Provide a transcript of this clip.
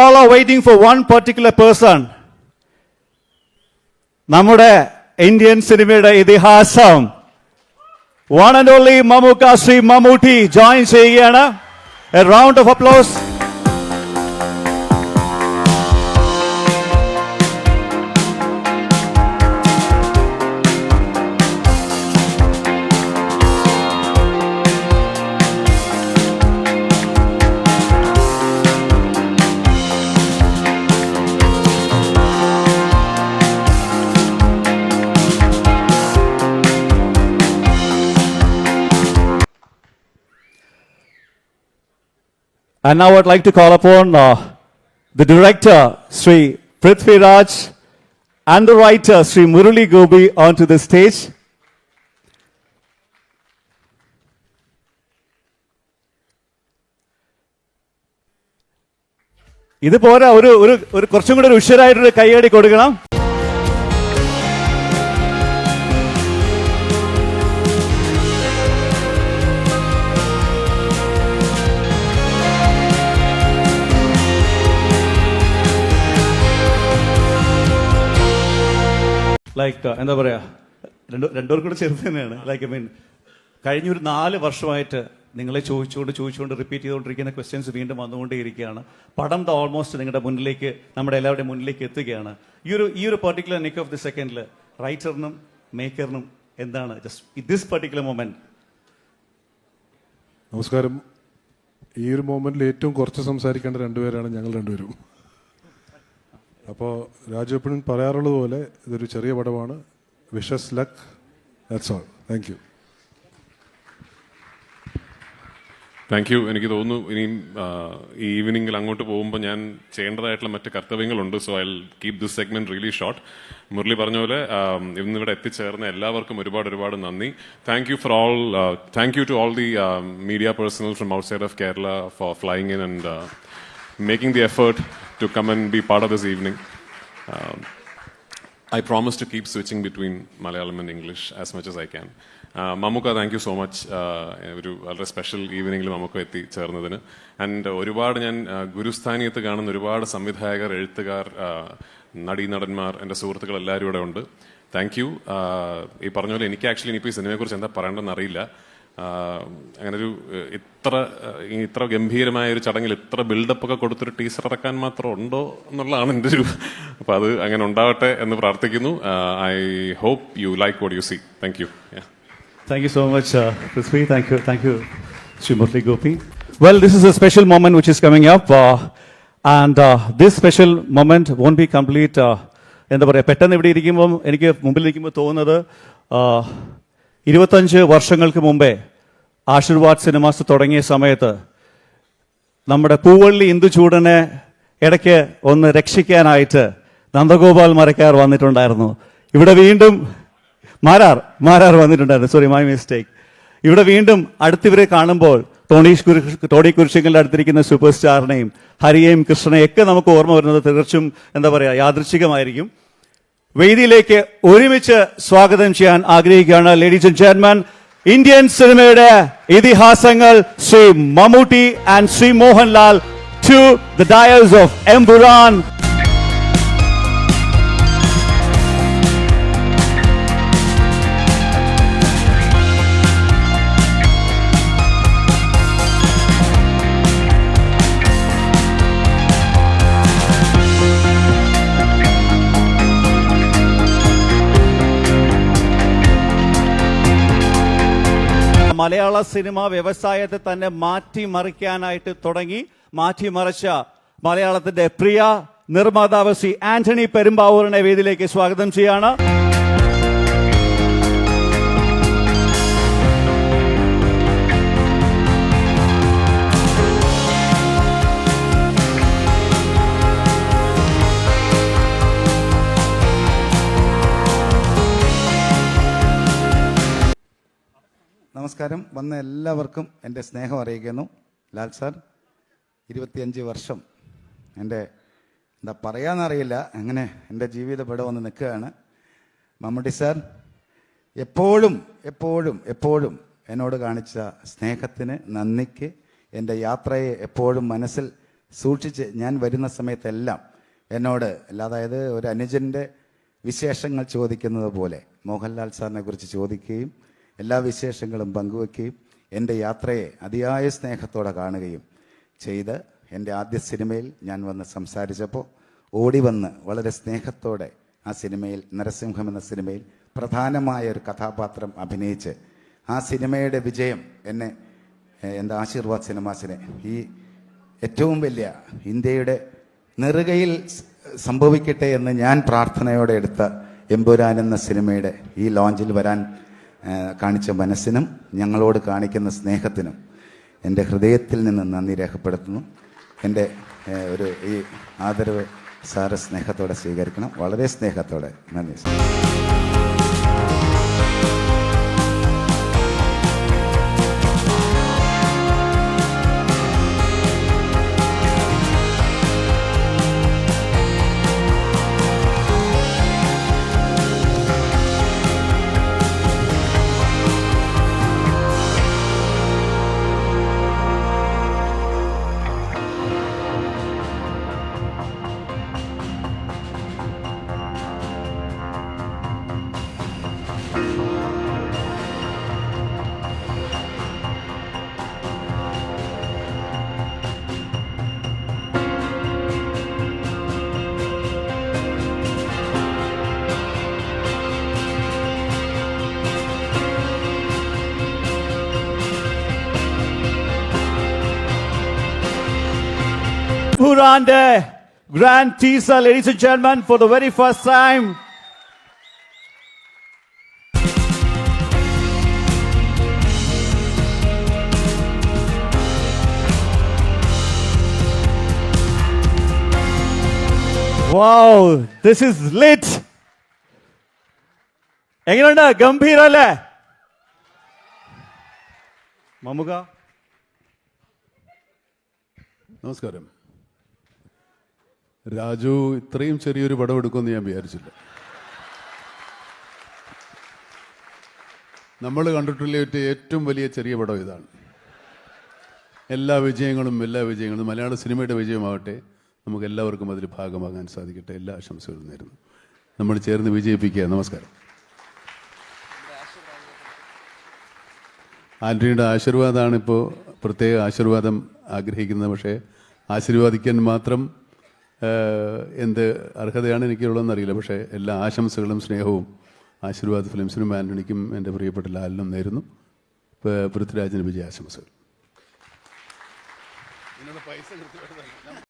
all are waiting for one particular person. നമ്മുടെ Indian സിനിമയുടെ ഇതിഹാസം. One and only Mammukka Shri Mammootty join ചെയ്യുകയാണ്. Round of applause And now I'd like to call upon uh, the director, Sri Prithvi Raj, and the writer, Sri Murali Gobi, onto the stage. ഇത് പോരാ ഒരു ഒരു കുറച്ചും കൂടെ ഒരു ഉഷരായിട്ടൊരു കൈയടി കൊടുക്കണം ലൈക്ക് എന്താ പറയാ? രണ്ടു രണ്ടുപേർ കൂടെ ചെറുത് തന്നെയാണ്. ലൈക്ക് ഐ മീൻ കഴിഞ്ഞ ഒരു നാല് വർഷമായിട്ട് നിങ്ങളെ ചോദിച്ചുകൊണ്ട് ചോദിച്ചുകൊണ്ട് റിപ്പീറ്റ് ചെയ്തുകൊണ്ടിരിക്കുന്ന ക്വസ്റ്റ്യൻസ് വീണ്ടും വന്നുകൊണ്ടേയിരിക്കുകയാണ്. പടം ദ ഓൾമോസ്റ്റ് നിങ്ങളുടെ മുന്നിലേക്ക് നമ്മുടെ എല്ലാവരുടെയും മുന്നിലേക്ക് എത്തുകയാണ്. ഈ ഒരു ഈ ഒരു പെർട്ടിക്കുലർ നിക്ക് ഓഫ് ദി സെക്കൻഡിൽ റൈറ്ററിനും മേക്കറിനും എന്താണ്? ജസ്റ്റ് ദിസ് പെർട്ടിക്കുലർ മൊമെന്റ് നമസ്കാരം. ഈ ഒരു മൊമെന്റിൽ ഏറ്റവും കുറച്ച് സംസാരിക്കേണ്ട രണ്ടുപേരാണ് ഞങ്ങൾ രണ്ടുപേരും. അപ്പോൾ രാജു പറയാറുള്ളത് പോലെ ഇതൊരു ചെറിയ പടമാണ്. Wishes luck that's all thank you thank you എനിക്ക് തോന്നുന്നു ഇനിയും ഈ ഈവനിങ്ങിൽ അങ്ങോട്ട് പോകുമ്പോൾ ഞാൻ ചെയ്യേണ്ടതായിട്ടുള്ള മറ്റ് കർത്തവ്യങ്ങളുണ്ട് so I keep this segment really short Murali പറഞ്ഞ പോലെ ഇന്നിവിടെ എത്തിച്ചേർന്ന എല്ലാവർക്കും ഒരുപാട് ഒരുപാട് നന്ദി. Thank you for all thank you to all the media personal from outside of Kerala for flying in and making the effort to and be part of this evening. Um, I promise to keep switching between Malayalam and English as much as I can. Mammukka thank you so much ഒരു വളരെ special ഈവനിങ്ങിൽ Mammukka എത്തി ചേർന്നതിന്. And ഒരുപാട് ഞാൻ ഗുരുസ്ഥാനീയത്ത് കാണുന്ന ഒരുപാട് സംവിധായകർ എഴുത്തുകാർ നടീനടന്മാർ എന്റെ സുഹൃത്തുക്കൾ എല്ലാവരും ഇവിടെ ഉണ്ട്. താങ്ക് യു ഈ പറഞ്ഞ പോലെ എനിക്ക് ആക്ച്വലി ഇനിയിപ്പോൾ ഈ സിനിമയെക്കുറിച്ച് എന്താ പറയേണ്ടതെന്ന് അറിയില്ല. അങ്ങനെ ഒരു ഇത്ര ഇത്ര ഗംഭീരമായ ഒരു ചടങ്ങിൽ ഇത്ര ബിൽഡപ്പ് ഒക്കെ കൊടുത്തൊരു ടീസർ ഇറക്കാൻ മാത്രം ഉണ്ടോ എന്നുള്ളതാണ് എന്റെ ഒരു അപ്പോൾ അത് അങ്ങനെ ഉണ്ടാവട്ടെ എന്ന് പ്രാർത്ഥിക്കുന്നു. I hope you like what you see thank you thank you so much Prithvi thank you thank you Shri Murali Gopi well this is a special moment which is coming up and this special moment won't be complete won't be complete. Uh, എന്താ പറയുക പെട്ടെന്ന് ഇവിടെ ഇരിക്കുമ്പം എനിക്ക് മുമ്പിൽ ഇരിക്കുമ്പോൾ തോന്നുന്നത് ആ, ഇരുപത്തഞ്ച് വർഷങ്ങൾക്ക് മുമ്പേ ആശീർവാദ് സിനിമാസ് തുടങ്ങിയ സമയത്ത് നമ്മുടെ പൂവള്ളി ഇന്ദുചൂടനെ ഇടയ്ക്ക് ഒന്ന് രക്ഷിക്കാനായിട്ട് നന്ദഗോപാൽ മരക്കാർ വന്നിട്ടുണ്ടായിരുന്നു. ഇവിടെ വീണ്ടും മാരാർ മാരാർ വന്നിട്ടുണ്ടായിരുന്നു. സോറി മൈ മിസ്റ്റേക്ക് ഇവിടെ വീണ്ടും അടുത്തിവരെ കാണുമ്പോൾ കുരു ടോണി കുരിശിങ്ങളുടെ അടുത്തിരിക്കുന്ന സൂപ്പർ സ്റ്റാറിനെയും ഹരിയെയും കൃഷ്ണനെയും ഒക്കെ നമുക്ക് ഓർമ്മ വരുന്നത് തീർച്ചയായും എന്താ പറയുക യാദൃച്ഛികമായിരിക്കും വേദിയിലേക്ക് ഒരുമിച്ച് സ്വാഗതം ചെയ്യാൻ ആഗ്രഹിക്കുകയാണ് ലേഡീസ് ആൻഡ് ചെയർമാൻ ഇന്ത്യൻ സിനിമയുടെ ഇതിഹാസങ്ങൾ Shri Mammootty and Shri Mohanlal to the dials of Empuraan Malayala cinema വ്യവസായത്തെ തന്നെ മാറ്റിമറിക്കാനായിട്ട് തുടങ്ങി. മാറ്റിമറിച്ച മലയാളത്തിന്റെ പ്രിയ നിർമ്മാതാവ് ശ്രീ ആന്റണി പെരുമ്പാവൂരിനെ വേദിയിലേക്ക് സ്വാഗതം ചെയ്യാണ്. നമസ്കാരം. വന്ന എല്ലാവർക്കും എന്റെ സ്നേഹം അറിയിക്കുന്നു. ലാൽ സാർ ഇരുപത്തിയഞ്ച് വർഷം എന്റെ എന്താ പറയാന്നറിയില്ല അങ്ങനെ എന്റെ ജീവിതം ഇവിടെ വന്ന് നിൽക്കുകയാണ്. മമ്മൂട്ടി സാർ എപ്പോഴും എപ്പോഴും എപ്പോഴും എന്നോട് കാണിച്ച സ്നേഹത്തിന് നന്ദിക്ക് എന്റെ യാത്രയെ എപ്പോഴും മനസ്സിൽ സൂക്ഷിച്ച് ഞാൻ വരുന്ന സമയത്തെല്ലാം എന്നോട് അതായത് ഒരു അനുജന്റെ വിശേഷങ്ങൾ ചോദിക്കുന്നത് പോലെ മോഹൻലാൽ സാറിനെ കുറിച്ച് ചോദിക്കുകയും എല്ലാ വിശേഷങ്ങളും പങ്കുവെക്കുകയും എന്റെ യാത്രയെ അതിയായ സ്നേഹത്തോടെ കാണുകയും ചെയ്ത് എന്റെ ആദ്യ സിനിമയിൽ ഞാൻ വന്ന് സംസാരിച്ചപ്പോൾ ഓടി വന്ന് വളരെ സ്നേഹത്തോടെ ആ സിനിമയിൽ നരസിംഹം എന്ന സിനിമയിൽ പ്രധാനമായ ഒരു കഥാപാത്രം അഭിനയിച്ച് ആ സിനിമയുടെ വിജയം എന്നെ എന്റെ ആശീർവാദ് സിനിമാസിനെ ഈ ഏറ്റവും വലിയ ഇന്ത്യയുടെ നെറുകയിൽ സംഭവിക്കട്ടെ എന്ന് ഞാൻ പ്രാർത്ഥനയോടെ എടുത്ത എമ്പുരാൻ എന്ന സിനിമയുടെ ഈ ലോഞ്ചിൽ വരാൻ കാണിച്ച മനസ്സിനും ഞങ്ങളോട് കാണിക്കുന്ന സ്നേഹത്തിനും എന്റെ ഹൃദയത്തിൽ നിന്ന് നന്ദി രേഖപ്പെടുത്തുന്നു. എന്റെ ഒരു ഈ ആദരവ് സാറ് സ്നേഹത്തോടെ സ്വീകരിക്കണം. വളരെ സ്നേഹത്തോടെ. നന്ദി Purande Grand Teaser, ladies and gentlemen, for the very first time. Wow, this is lit. എങ്ങനെയുണ്ട് ഗംഭീരല്ലേ മമുക നമസ്കാരം രാജു ഇത്രയും ചെറിയൊരു പടം എടുക്കുമെന്ന് ഞാൻ വിചാരിച്ചില്ല. നമ്മൾ കണ്ടിട്ടുള്ള ഏറ്റവും വലിയ ചെറിയ പടം ഇതാണ്. എല്ലാ വിജയങ്ങളും എല്ലാ വിജയങ്ങളും മലയാള സിനിമയുടെ വിജയമാവട്ടെ നമുക്ക് എല്ലാവർക്കും അതിൽ ഭാഗമാകാൻ സാധിക്കട്ടെ. എല്ലാ ആശംസകളും നേരുന്നു. നമ്മൾ ചേർന്ന് വിജയിപ്പിക്കുക. നമസ്കാരം. ആന്റണിയുടെ ആശീർവാദമാണ് ഇപ്പോൾ പ്രത്യേക ആശീർവാദം ആഗ്രഹിക്കുന്നത്. പക്ഷേ ആശീർവാദിക്കാൻ മാത്രം എന്ത് അർഹതയാണ് എനിക്കുള്ളതെന്ന് അറിയില്ല. പക്ഷേ എല്ലാ ആശംസകളും സ്നേഹവും ആശീർവാദ് ഫിലിംസിനും ആന്റണിക്കും എന്റെ പ്രിയപ്പെട്ട ലാലിനും നേരുന്നു. പൃഥ്വിരാജിന് വിജയാശംസകൾ. പൈസ